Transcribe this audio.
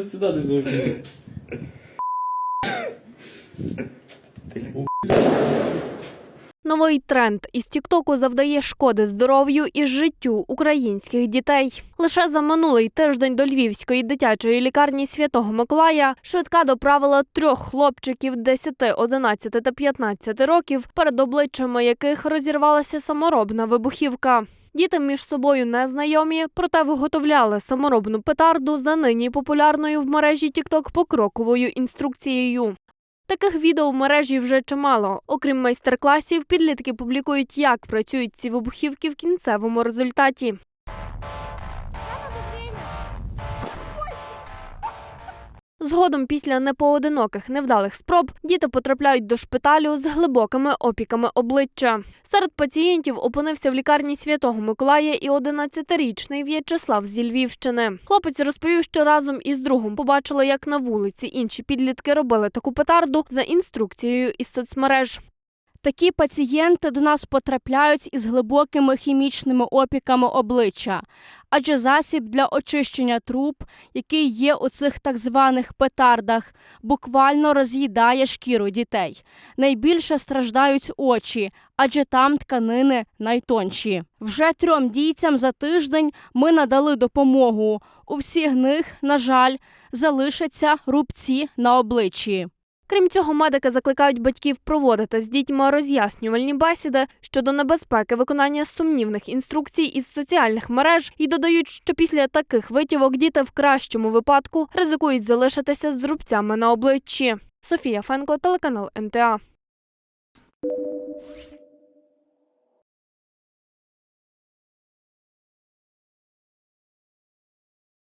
може сюди десь завжди. Новий тренд із Тіктоку завдає шкоди здоров'ю і життю українських дітей. Лише за минулий тиждень до Львівської дитячої лікарні Святого Миколая швидка доправила трьох хлопчиків 10, 11 та 15 років, перед обличчями яких розірвалася саморобна вибухівка. Діти між собою не знайомі, проте виготовляли саморобну петарду за нині популярною в мережі TikTok покроковою інструкцією. Таких відео в мережі вже чимало. Окрім майстер-класів, підлітки публікують, як працюють ці вибухівки в кінцевому результаті. Згодом, після непоодиноких невдалих спроб, діти потрапляють до шпиталю з глибокими опіками обличчя. Серед пацієнтів опинився в лікарні Святого Миколая і 11-річний В'ячеслав зі Львівщини. Хлопець розповів, що разом із другом побачили, як на вулиці інші підлітки робили таку петарду за інструкцією із соцмереж. Такі пацієнти до нас потрапляють із глибокими хімічними опіками обличчя, адже засіб для очищення труб, який є у цих так званих петардах, буквально роз'їдає шкіру дітей. Найбільше страждають очі, адже там тканини найтонші. Вже трьом дійцям за тиждень ми надали допомогу. У всіх них, на жаль, залишаться рубці на обличчі. Крім цього, медики закликають батьків проводити з дітьми роз'яснювальні бесіди щодо небезпеки виконання сумнівних інструкцій із соціальних мереж і додають, що після таких витівок діти в кращому випадку ризикують залишитися з рубцями на обличчі. Софія Фенко, телеканал НТА.